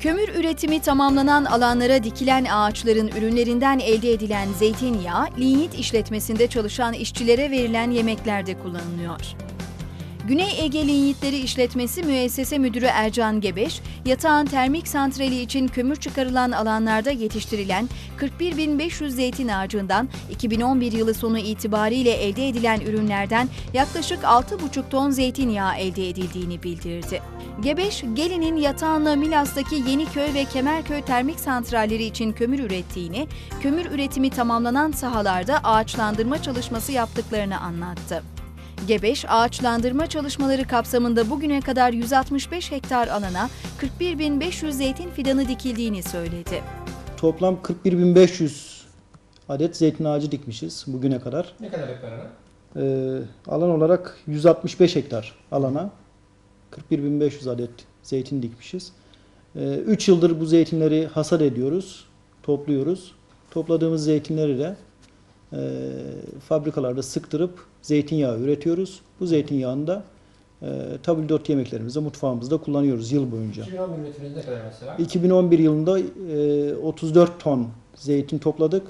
Kömür üretimi tamamlanan alanlara dikilen ağaçların ürünlerinden elde edilen zeytinyağı, linyit işletmesinde çalışan işçilere verilen yemeklerde kullanılıyor. Güney Ege Linyitleri İşletmesi Müessese Müdürü Ercan Gebeş, yatağın termik santrali için kömür çıkarılan alanlarda yetiştirilen 41.500 zeytin ağacından 2011 yılı sonu itibariyle elde edilen ürünlerden yaklaşık 6,5 ton zeytinyağı elde edildiğini bildirdi. Gebeş, Gelin'in yatağınla Milas'taki Yeniköy ve Kemerköy termik santralleri için kömür ürettiğini, kömür üretimi tamamlanan sahalarda ağaçlandırma çalışması yaptıklarını anlattı. Gebeş, ağaçlandırma çalışmaları kapsamında bugüne kadar 165 hektar alana 41.500 zeytin fidanı dikildiğini söyledi. Toplam 41.500 adet zeytin ağacı dikmişiz bugüne kadar. Ne kadar hektar ara? Ee, alan olarak 165 hektar alana 41.500 adet zeytin dikmişiz. 3 yıldır bu zeytinleri hasat ediyoruz, topluyoruz. Topladığımız zeytinleri de e, fabrikalarda sıktırıp zeytinyağı üretiyoruz. Bu zeytinyağını da e, tabldot yemeklerimizde, mutfağımızda kullanıyoruz yıl boyunca. 2011 üretiminiz ne kadar mesela? 2011 yılında e, 34 ton zeytin topladık.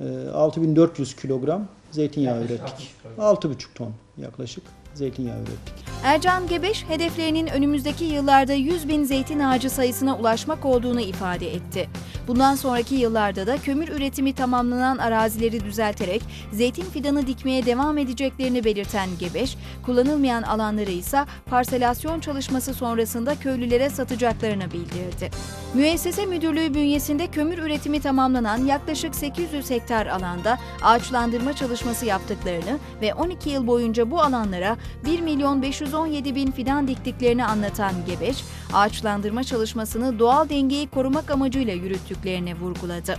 E, 6400 kilogram zeytinyağı Yaklaşık ürettik. 60 kilogram. 6,5 ton yaklaşık zeytinyağı ürettik. Ercan Gebeş, hedeflerinin önümüzdeki yıllarda 100 bin zeytin ağacı sayısına ulaşmak olduğunu ifade etti. Bundan sonraki yıllarda da kömür üretimi tamamlanan arazileri düzelterek zeytin fidanı dikmeye devam edeceklerini belirten Gebeş, kullanılmayan alanları ise parselasyon çalışması sonrasında köylülere satacaklarını bildirdi. Müessese Müdürlüğü bünyesinde kömür üretimi tamamlanan yaklaşık 800 hektar alanda ağaçlandırma çalışması yaptıklarını ve 12 yıl boyunca bu alanlara 1 milyon 517 bin fidan diktiklerini anlatan Gebeş, ağaçlandırma çalışmasını doğal dengeyi korumak amacıyla yürüttüklerini vurguladı.